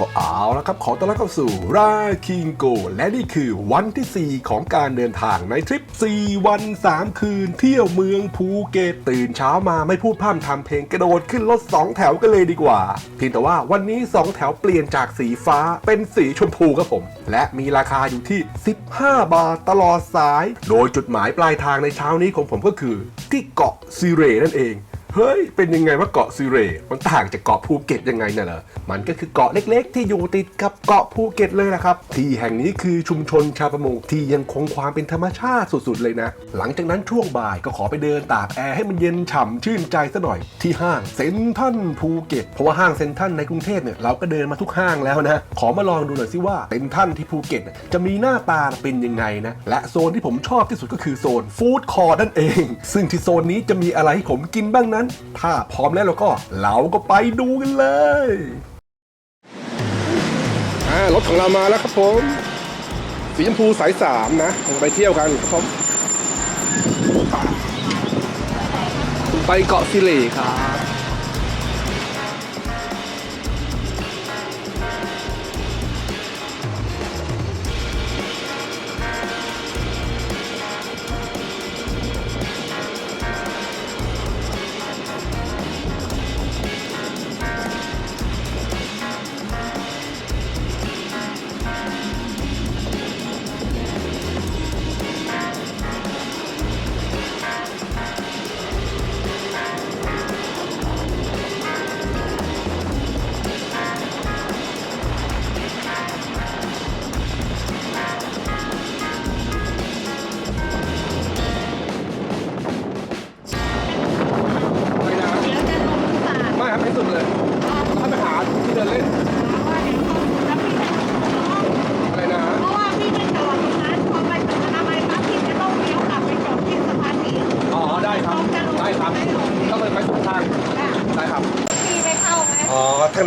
ก็เอาแล้วครับ ขอต้อนรับเข้าสู่ราคิงโก และนี่คือวันที่ 4 ของการเดินทางในทริป 4 วัน 3 คืน เที่ยวเมืองภูเก็ตตื่นเช้ามาไม่พูดพร่ำทำเพลงกระโดดขึ้นรถ 2 แถวกันเลยดีกว่าเพียงแต่ว่าวันนี้ 2 แถวเปลี่ยนจากสีฟ้าเป็นสีชมพูครับผม และมีราคาอยู่ที่ 15 บาทตลอดสาย โดยจุดหมายปลายทางในเช้านี้ของผมก็คือ ที่เกาะซีเรนั่นเอง เฮ้ย เป็นยังไงว่าเกาะซิเรมันต่างจากเกาะภูเก็ตยังไงน่ะเหรอ มันก็คือเกาะเล็กๆ ที่อยู่ติดกับเกาะภูเก็ตเลยนะครับ ที่แห่งนี้คือชุมชนชาวประมงที่ยังคงความเป็นธรรมชาติสุดๆเลยนะ หลังจากนั้นช่วงบ่ายก็ขอไปเดินตากแอร์ให้มันเย็นฉ่ำชื่นใจซะหน่อยที่ห้างเซ็นทัลภูเก็ต เพราะว่าห้างเซ็นทัลในกรุงเทพเนี่ยเราก็เดินมาทุกห้างแล้วนะ ขอมาลองดูหน่อยสิว่าเซ็นทัลที่ภูเก็ตจะมีหน้าตาเป็นยังไงนะ และโซนที่ผมชอบที่สุดก็คือโซนฟู้ดคอร์นั่นเอง ซึ่งที่โซนนี้จะมีอะไรให้ผมกินบ้างนั้น ถ้าพร้อมแล้วเราก็เราก็ไปดูกันเลยอ่ารถของเรามาแล้วครับผม สีชมพูสายสามนะไปเที่ยวกันครับผมไปเกาะสิเลครับ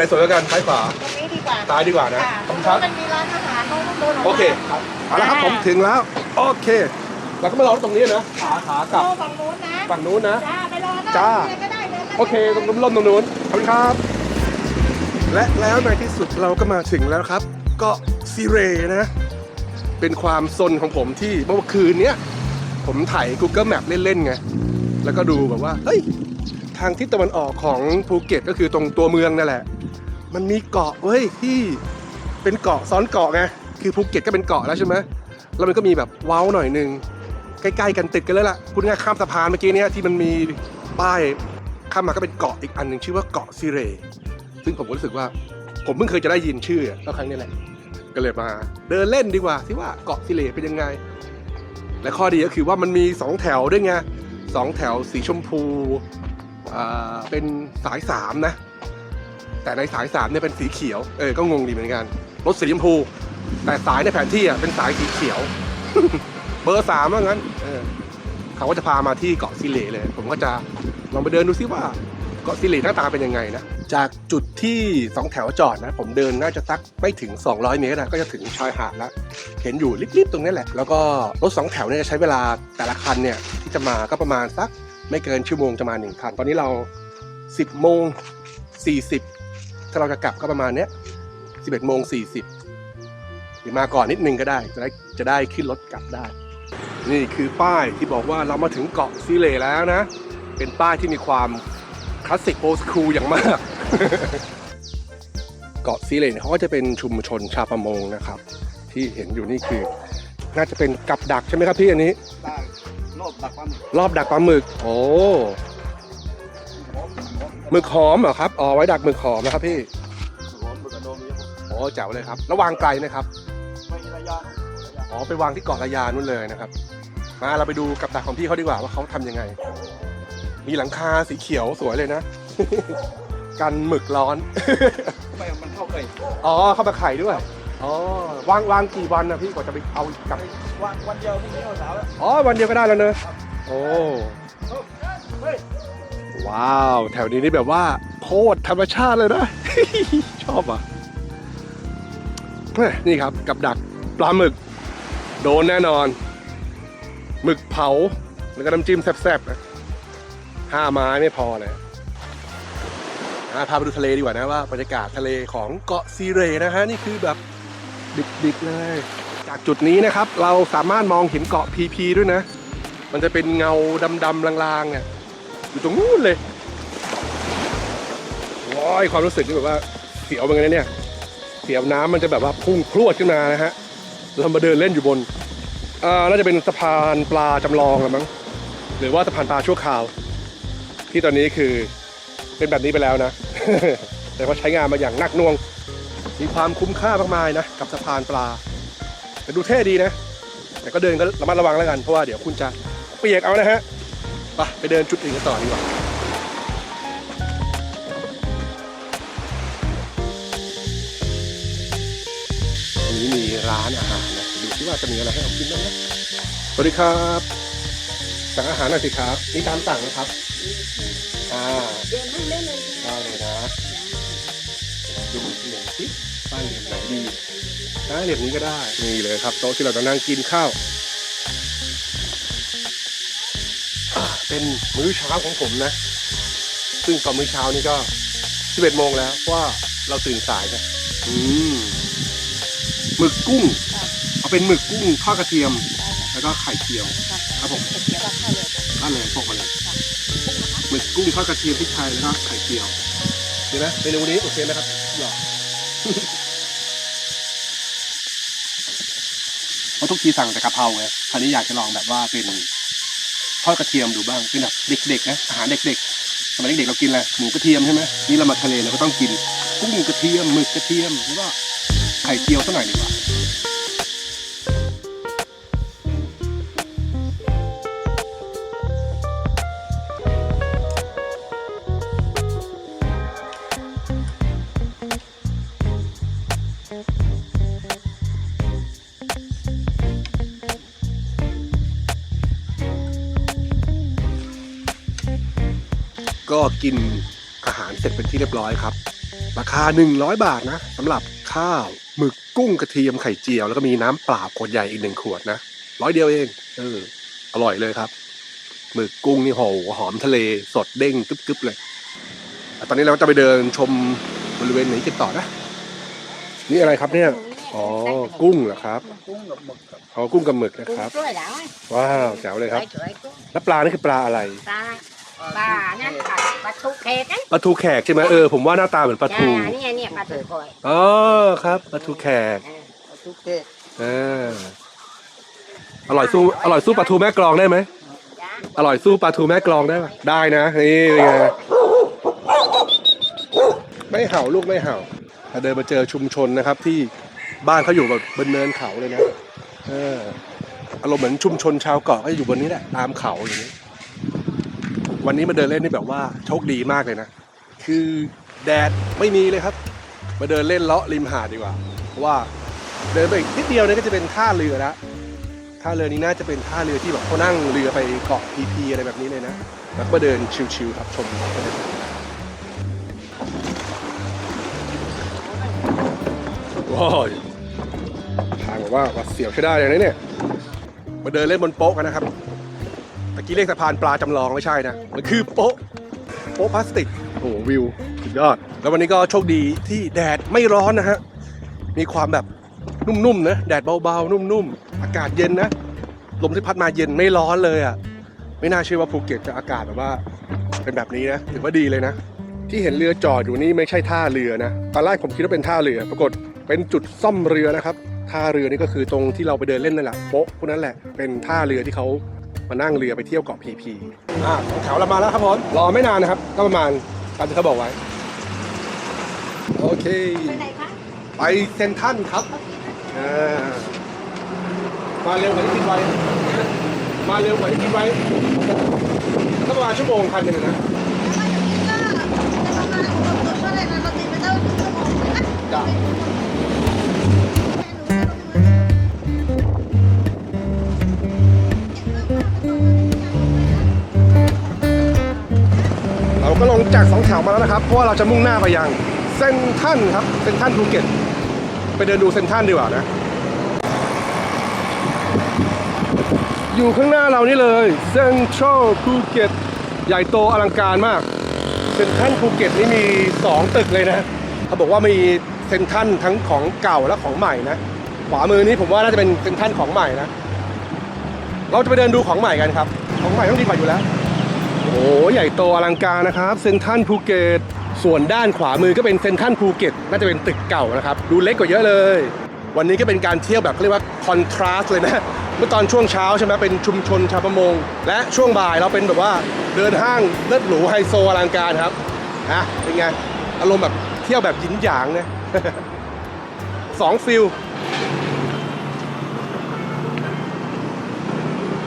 ไหนสวยกว่ากันซ้ายขวาตรงนี้ดีกว่าซ้ายดีกว่านะค่ะขอบคุณครับ มันมีร้านอาหารต้องเดินออกมาโอเคครับเอาละครับผมถึงแล้ว โอเค เราก็มารอตรงนี้นะขาขากลับโอ้ฝั่งนู้นนะฝั่งนู้นนะ จ้าไปรอหน้าจ้า โรงเรียนก็ได้เลยโอเคตรงร่มตรงนู้นขอบคุณครับ และแล้วในที่สุดเราก็มาถึงแล้วครับก็ซีเรนะ เป็นความซนของผมที่เมื่อคืนเนี้ย ผมถ่าย Google Map เล่น ๆ ไง แล้วก็ดูแบบว่า เฮ้ย ทางทิศตะวันออกของภูเก็ตก็คือตรงตัวเมืองนั่นแหละ มันมีเกาะเว้ยที่เป็นเกาะซ้อนเกาะไงคือภูเก็ตก็เป็นเกาะแล้วใช่ไหมแล้วมันก็มีแบบเว้าหน่อยหนึงใกล้ๆกันติดกันเลยล่ะพูดง่ายๆข้ามสะพานเมื่อกี้เนี้ยที่มันมีป้ายข้ามมาก็เป็นเกาะอีกอันหนึ่งชื่อว่าเกาะซิเร ซึ่งผมก็รู้สึกว่า ผมเพิ่งเคยจะได้ยินชื่อก็ครั้งนี้แหละก็เลยมา เดินเล่นดีกว่าที่ว่าเกาะซิเรเป็นยังไง และข้อดีก็คือว่ามันมีสองแถวด้วยไงสองแถวสีชมพูเป็นสายสามนะ แต่ในสายสามเนี่ยเป็นสีเขียว เออ ก็งงดีเหมือนกัน รถสีชมพู แต่สายในแผนที่อะเป็นสายสีเขียว เบอร์สามว่างั้น เออ เขาก็จะพามาที่เกาะซิเลเลย ผมก็จะลองไปเดินดูซิว่าเกาะซิเลหน้าตาเป็นยังไงนะ จากจุดที่สองแถวจอดนะ ผมเดินน่าจะสักไม่ถึง 200 เมตรนะก็จะถึงชายหาดแล้ว เห็นอยู่ริบๆตรงนี้แหละ แล้วก็รถสองแถวเนี่ยจะใช้เวลาแต่ละคันเนี่ยที่จะมาก็ประมาณสักไม่เกินชั่วโมงจะมาหนึ่งคัน ตอนนี้เรา 10โมง40 ถ้าเราจะกลับก็ประมาณเนี้ย11โมง40หรือมาก่อนนิดนึงก็ได้ จะได้จะได้ขึ้นรถกลับได้ นี่คือป้ายที่บอกว่าเรามาถึงเกาะซีเลแล้วนะ เป็นป้ายที่มีความคลาสสิกโอสคูลอย่างมาก เกาะซีเลเนี่ยเขาก็จะเป็นชุมชนชาวประมงนะครับ ที่เห็นอยู่นี่คือ น่าจะเป็นกับดักใช่ไหมครับพี่อันนี้ได้รอบดักปลาหมึก รอบดักปลาหมึก โอ้ หมึกหอมเหรอครับอ๋อไว้ดักหมึกหอมนะครับพี่หอมหมึกกระโดมนี้ครับโอ้แจ๋วเลยครับแล้ววางไกลนะครับไม่มีระยะนะระยะอ๋อไปวางที่เกาะระยานู่นเลยนะครับ มาเราไปดูกับดักของพี่เขาดีกว่าว่าเขาทำยังไง มีหลังคาสีเขียวสวยเลยนะ กันหมึกร้อนไม่มันเข้าไปอ๋อเข้ามาไข่ด้วยอ๋อวางวางกี่วันนะพี่กว่าจะไปเอากลับวันวันเดียวพรุ่งนี้วันเสาร์แล้วอ๋อวันเดียวก็ได้แล้วเนอะโอ้เฮ้ย ว้าว แถวนี้นี่แบบว่า โคตรธรรมชาติเลยนะ ชอบอะนี่ครับกับดักปลาหมึก โดนแน่นอน หมึกเผา แล้วก็น้ำจิ้มแซ่บๆนะห้าไม้ไม่พอเลยพาไปดูทะเลดีกว่านะว่าบรรยากาศทะเลของเกาะซีเรนะฮะนี่คือแบบดิบๆเลย จากจุดนี้นะครับ เราสามารถมองเห็นเกาะพีพีด้วยนะ มันจะเป็นเงาดำๆลางๆเนี่ย อยู่ตรงนู้นเลยว้ายความรู้สึกนี่แบบว่าเสียวเหมือนกันนะเนี่ย เสียวน้ำมันจะแบบว่าพุ่งพรวดขึ้นมานะฮะเรามาเดินเล่นอยู่บนอ่าน่าจะเป็นสะพานปลาจำลองหรือมั้งหรือว่าสะพานปลาชั่วคราว ที่ตอนนี้คือเป็นแบบนี้ไปแล้วนะ แต่ว่าใช้งานมาอย่างหนักหน่วง มีความคุ้มค่ามากมายนะ กับสะพานปลา แต่ดูเท่ดีนะ แต่ก็เดินก็ระมัดระวังแล้วกัน เพราะว่าเดี๋ยวคุณจะเปียกเอานะฮะ ไปไปเดินจุดอื่นกันต่อดีกว่าตรงนี้มีร้านอาหารนะดูที่ว่าจะมีอะไรให้เรากินบ้างนะสวัสดีครับ สั่งอาหารหน่อยสิครับนี่ตามสั่งนะครับอ่าเดินเล่นเลยได้เลยนะดูเหรียญสิป้ายเหรียญไหนดีอ่าเหรียญนี้ก็ได้นี่เลยครับโต๊ะที่เราจะนั่งกินข้าว เป็นมื้อเช้าของผมนะ ซึ่งตอนมื้อเช้านี่ก็11โมงแล้วว่าเราตื่นสายนะอืมหมึกกุ้ง เอาเป็นหมึกกุ้งทอดกระเทียม แล้วก็ไข่เจียว ครับผมเดี๋ยวเราเข้าเลยก็เลยพกมาเลยหมึกกุ้งทอดกระเทียมพริกไทยแล้วก็ไข่เจียวดีไหมเมนูนี้โอเคไหมครับหรอเพราะทุกทีสั่งแต่กะเพราไงคราวนี้อยากจะลองแบบว่าเป็น ทอดกระเทียมดูบ้างเป็นแบบเด็กๆนะอาหารเด็กๆสมัยเด็กๆเรากินอะไรหมูกระเทียมใช่ไหมนี่เรามาทะเลเราก็ต้องกินกุ้งกระเทียมหมึกกระเทียมหรือว่าไข่เจียวสักหน่อยดีกว่า ก็กินอาหารเสร็จเป็นที่เรียบร้อยครับ ราคา 100 บาทนะสำหรับข้าวหมึกกุ้งกระเทียมไข่เจียว แล้วก็มีน้ำเปล่าขวดใหญ่อีกหนึ่งขวดนะร้อยเดียวเองเอออร่อยเลยครับหมึกกุ้งนี่โหหอมทะเลสดเด้งกึบๆเลยอะตอนนี้เราก็จะไปเดินชมบริเวณไหนกันต่อนะ นี่อะไรครับเนี่ย อ๋อ กุ้งเหรอครับ กุ้งกับหมึกครับอ๋อกุ้งกับหมึกนะกุ้คงรับกล้วยแล้วว้าวแจ๋วเลยครับสวยๆกุ้งแล้วปลานี่คือปลาอะไร ปลา ปลานั่นปลาปลาทูเคกนะปลาทูแขกใช่ไหมเออผมว่าหน้าตาเหมือนปลาทูอ่าเนี่ยเนี่ยปลาทูคอยอ๋อครับปลาทูแขกทุกเก๊กเอออร่อยสู้อร่อยสู้ปลาทูแม่กลองได้ไหมจ้าอร่อยสู้ปลาทูแม่กลองได้ปะได้นะนี่เป็นไงไม่เห่าลูกไม่เห่าเราเดินมาเจอชุมชนนะครับ ที่บ้านเขาอยู่แบบบนเนินเขาเลยนะเอออารมณ์เหมือนชุมชนชาวเกาะก็อยู่บนนี้แหละตามเขาอย่างนี้ วันนี้มาเดินเล่นนี่แบบว่าโชคดีมากเลยนะ คือแดดไม่มีเลยครับ มาเดินเล่นเลาะริมหาดดีกว่าเพราะว่าเดินไปอีกนิดเดียวเนี่ยก็จะเป็นท่าเรือแล้วท่าเรือนี้น่าจะเป็นท่าเรือที่แบบเขานั่งเรือไปเกาะพีพีอะไรแบบนี้เลยนะแล้วก็เดินชิวๆครับชมบรรยากาศว้าวทางแบบว่าวัดเสียวใช้ได้เลยนะเนี่ย มาเดินเล่นบนโป๊ะกันนะครับ ตะกี้เรียกสะพานปลาจำลองไม่ใช่นะ มันคือโป๊ะ โป๊ะพลาสติก โอ้โหวิวสุดยอด แล้ววันนี้ก็โชคดีที่แดดไม่ร้อนนะฮะ มีความแบบนุ่มๆนะ แดดเบาๆ นุ่มๆ อากาศเย็นนะ ลมที่พัดมาเย็นไม่ร้อนเลยอะ ไม่น่าเชื่อว่าภูเก็ตจะอากาศแบบว่า เป็นแบบนี้นะ ถือว่าดีเลยนะ ที่เห็นเรือจอดอยู่นี่ไม่ใช่ท่าเรือนะ ตอนแรกผมคิดว่าเป็นท่าเรือ ปรากฏเป็นจุดซ่อมเรือนะครับ ท่าเรือนี่ก็คือตรงที่เราไปเดินเล่นนั่นแหละโป๊ะพวกนั้นแหละ เป็นท่าเรือที่เขา มานั่งเรือไปเที่ยวเกาะพีพีอ่าสองแถวเรามาแล้วครับผมรอไม่นานนะครับ ก็ประมาณตามที่เขาบอกไว้ โอเค ไปไหนคะไปเซนทรันครับอ่ามาเร็วกว่าที่คิดไว้ มาเร็วกว่าที่คิดไว้ก็ประมาณชั่วโมงพันหนึ่งนะจ้ะเราก็ลง จากสองแถวมาแล้วนะครับ เพราะว่าเราจะมุ่งหน้าไปยังเซนทรันครับเซนทรันภูเก็ต ไปเดินดูเซนทรันดีกว่านะ อยู่ข้างหน้าเรานี่เลยเซ็นทรัลภูเก็ตใหญ่โตอลังการมากเซ็นทรัลภูเก็ตนี่มี 2 ตึกเลยนะเขาบอกว่ามีเซ็นทรัลทั้งของเก่าและของใหม่นะขวามือนี้ผมว่าน่าจะเป็นเซ็นทรัลของใหม่นะ เราจะไปเดินดูของใหม่กันครับ ของใหม่ต้องดีกว่าอยู่แล้ว โอ้ใหญ่โตอลังการนะครับเซ็นทรัลภูเก็ตส่วนด้านขวามือก็เป็นเซ็นทรัลภูเก็ตน่าจะเป็นตึกเก่านะครับ ดูเล็กกว่าเยอะเลย วันนี้ก็เป็นการเที่ยวแบบเรียกว่าคอนทราสต์เลยนะเมื่อตอนช่วงเช้าใช่ไหมเป็นชุมชนชาวประมง และช่วงบ่ายเราเป็นแบบว่าเดินห้างเลิศหรูไฮโซอลังการครับอะเป็นไงอารมณ์แบบเที่ยวแบบหยินหยางนะสองฟิล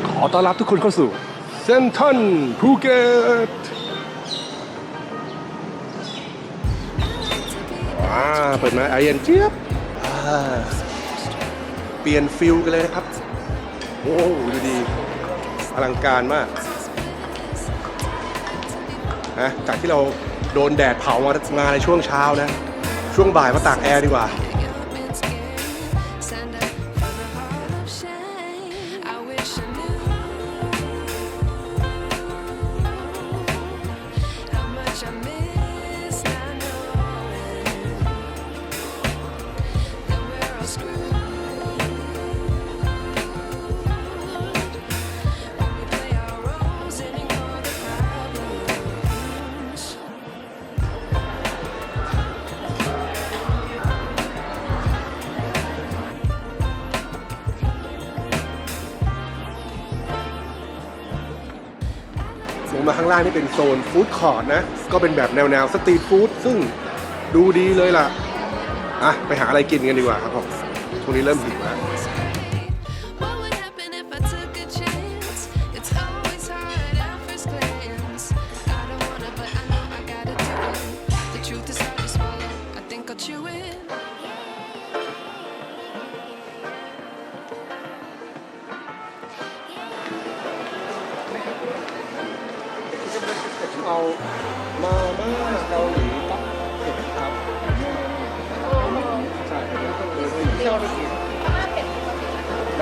ขอต้อนรับทุกคนเข้าสู่ เซนทันภูเก็ตว้าเปิดมาไอเย็นเจี๊ยบอ่าเปลี่ยนฟิลกันเลยนะครับ โอ้ดูดี อลังการมากนะจากที่เราโดนแดดเผามามาในช่วงเช้านะ ช่วงบ่ายมาตากแอร์ดีกว่า มาข้างล่างนี่เป็นโซนฟู้ดคอร์ทนะ ก็เป็นแบบแนวแนวสตรีทฟู้ดซึ่งดูดีเลยล่ะ อะ ไปหาอะไรกินกันดีกว่าครับผมช่วงนี้เริ่มหิวแล้ว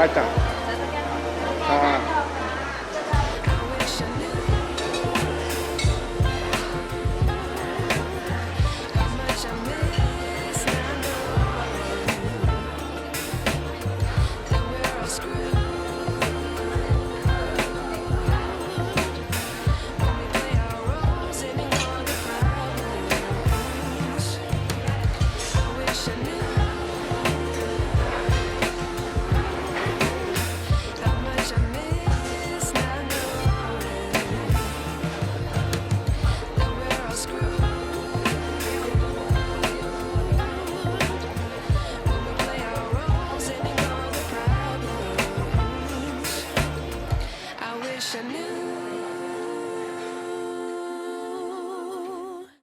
ได้